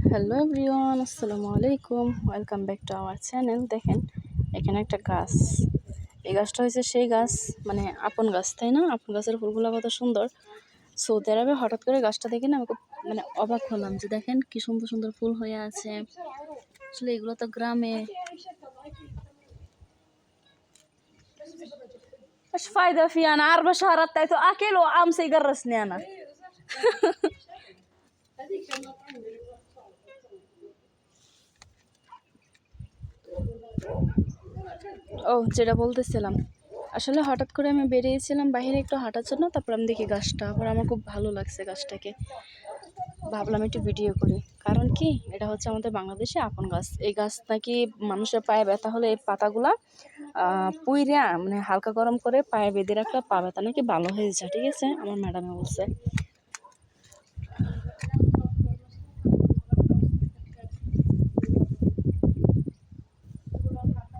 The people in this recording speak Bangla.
হ্যালো এভরিওয়ান আসসালামু আলাইকুম welcome back to our channel দেখেন এখানে একটা গাছ এই গাছটা হয়েছে সেই গাছ মানে আপন গাছ তাই না আপন গাছের ফুলগুলো কত সুন্দর সৌদি আরবে হঠাৎ করে গাছটা দেখে না আমি খুব মানে অবাক হলাম যে দেখেন কি সুন্দর সুন্দর ফুল হয়ে আছে আসলে এগুলো তো গ্রামে ايش فايدة في انا اربع شهرات تايتو اكل وامسي يقرصني انا ও, যেটা বলতেছিলাম। আসলে হঠাৎ করে আমি বেরিয়েছিলাম, বাইরে একটু হাঁটার জন্য, তারপর আমি দেখি গাছটা। আবার আমার খুব ভালো লাগছে গাছটাকে। ভাবলাম একটু ভিডিও করি। কারণ কি? এটা হচ্ছে আমাদের বাংলাদেশে আপন গাছ। এই গাছ নাকি মানুষের পায়ে ব্যথা হলে এই পাতাগুলা পুইরা মানে হালকা গরম করে পায়ে বেঁধে রাখলে পা ব্যথা নাকি ভালো হয়ে যায়, ঠিক আছে? আমার ম্যাডামে বলছে।